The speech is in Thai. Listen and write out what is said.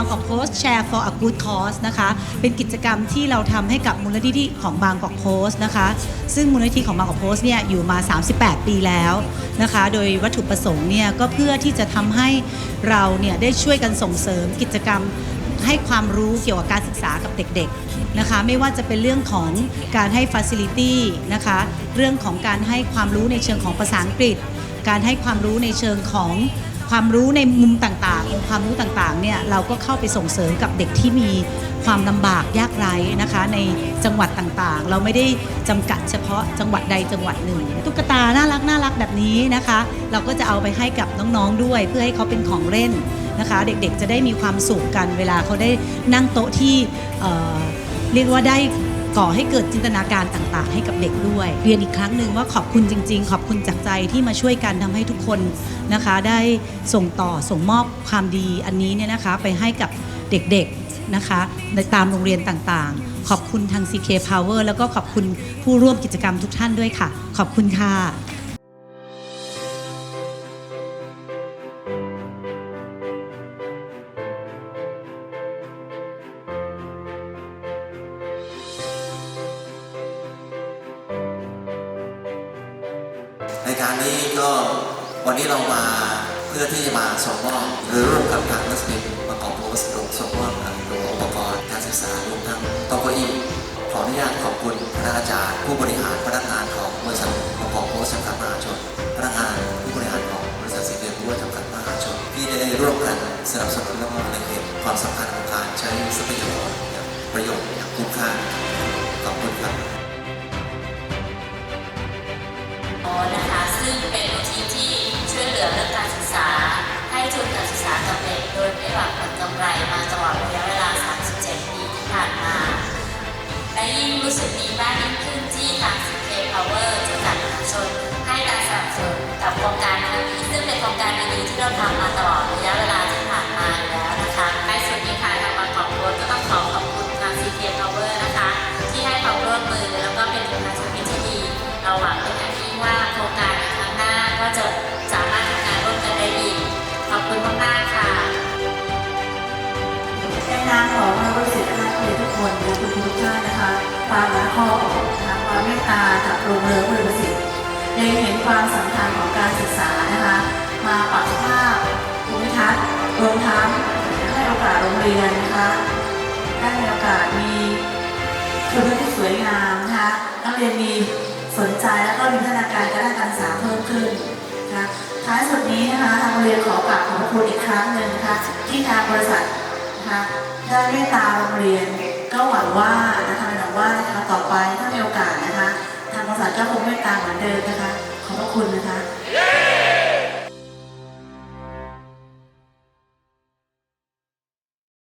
างกอกโพสแชร์ for a good cause นะคะ เป็นกิจกรรมที่เราทำให้กับมูลนิธิของบางกอกโพสนะคะ ซึ่งมูลนิธิของบางกอกโพสเนี่ยอยู่มา 38 ปีแล้วนะคะ โดยวัตถุประสงค์เนี่ยก็เพื่อที่จะทำให้เราเนี่ยได้ช่วยกันส่งเสริมกิจกรรมให้ความรู้เกี่ยวกับการศึกษากับเด็กๆนะคะ ไม่ว่าจะเป็นเรื่องของการให้ Facility นะคะ เรื่องของการให้ความรู้ในเชิงของภาษาอังกฤษ การให้ความรู้ในเชิงของ ความรู้ในมุมต่างๆองค์ความรู้ต่างๆเนี่ยเราก็เข้าไปส่งเสริมกับเด็กที่มีความลำบากยากไร้นะคะ ในจังหวัดต่างๆ เราไม่ได้จำกัดเฉพาะจังหวัดใดจังหวัดหนึ่งตุ๊กตาน่ารักน่ารักแบบนี้นะคะ เราก็จะเอาไปให้กับน้องๆด้วย เพื่อให้เขาเป็นของเล่นนะคะ เด็กๆจะได้มีความสุขกันเวลาเขาได้นั่งโต๊ะที่เเรียกว่าได้ ก่อให้เกิดจินตนาการต่างๆ ให้กับเด็กด้วย เรียนอีกครั้งหนึ่งว่าขอบคุณจริง ๆ ขอบคุณจากใจที่มาช่วยกันทำให้ทุกคนนะคะ ได้ส่งต่อส่งมอบความดีอันนี้เนี่ยนะคะไปให้กับเด็กๆนะคะในตามโรงเรียนต่างๆ ขอบคุณทาง CK Power แล้วก็ขอบคุณผู้ร่วมกิจกรรมทุกท่านด้วยค่ะ ขอบคุณค่ะ การนี้ก็วันนี้เรามาเพื่อที่จะมาส่งมอบหรือร่วมกับทางนักศึกษาประกอบโพสต์ร่วมส่งมอบตัวอุปกรณ์การศึกษารวมทั้งโต๊ะเก้าอี้ขออนุญาตขอบคุณคณะอาจารย์ ผู้บริหารพนักงานของบริษัทประกอบโพสต์จำกัดมหาชนพนักงานผู้บริหารของบริษัทสีเดียผู้จำกัดมหาชนที่ได้ร่วมกันสนับสนุนและมอบในเห็นความสำคัญของการใช้ทรัพยากรอย่างประโยชน์อย่างคุ้มค่า ซึ่งเป็นมูลที่ที่ช่วยเหลือเรื่องการศึกษา ให้ทุนการศึกษากับเด็กโดยไม่หวังผลกำไรมาตลอดระยะเวลา 37 ปีที่ผ่านมาและยิ่งรู้สึกดีมากยิ่งขึ้นที่ทาง CK Power จำกัดมหาชนให้การสนับสนุนกับโครงการนี้ซึ่งเป็นโครงการดีๆที่เราทำมาตลอดระยะเวลา นนามของเราบริษัทนักเรียนทุกคนและคุณครูทุกท่านนะคะตามและข้อนะคะความเมตตาจากโรงเรียนบริษัทเล็งเห็นความสำคัญของการศึกษานะคะ มาปรับสภาพภูมิทัศน์รวมทั้งให้โอกาสโรงเรียนนะคะได้มีโอกาสมีชุมชนที่สวยงามนะคะนักเรียนมีสนใจแล้วก็มีพัฒนาการการด้านการศึกษาเพิ่มขึ้นนะคะท้ายสุดนี้นะคะทางโรงเรียนขอกราบขอบพระคุณอีกครั้งหนึ่งนะคะที่ทางบริษัท นะคะได้เมตตาโรงเรียน ก็หวังว่านะคะหวังว่านะคะต่อไปถ้ามีโอกาสนะคะ ทางบริษัทก็คงเมตตาเหมือนเดิมนะคะ ขอบพระคุณนะคะ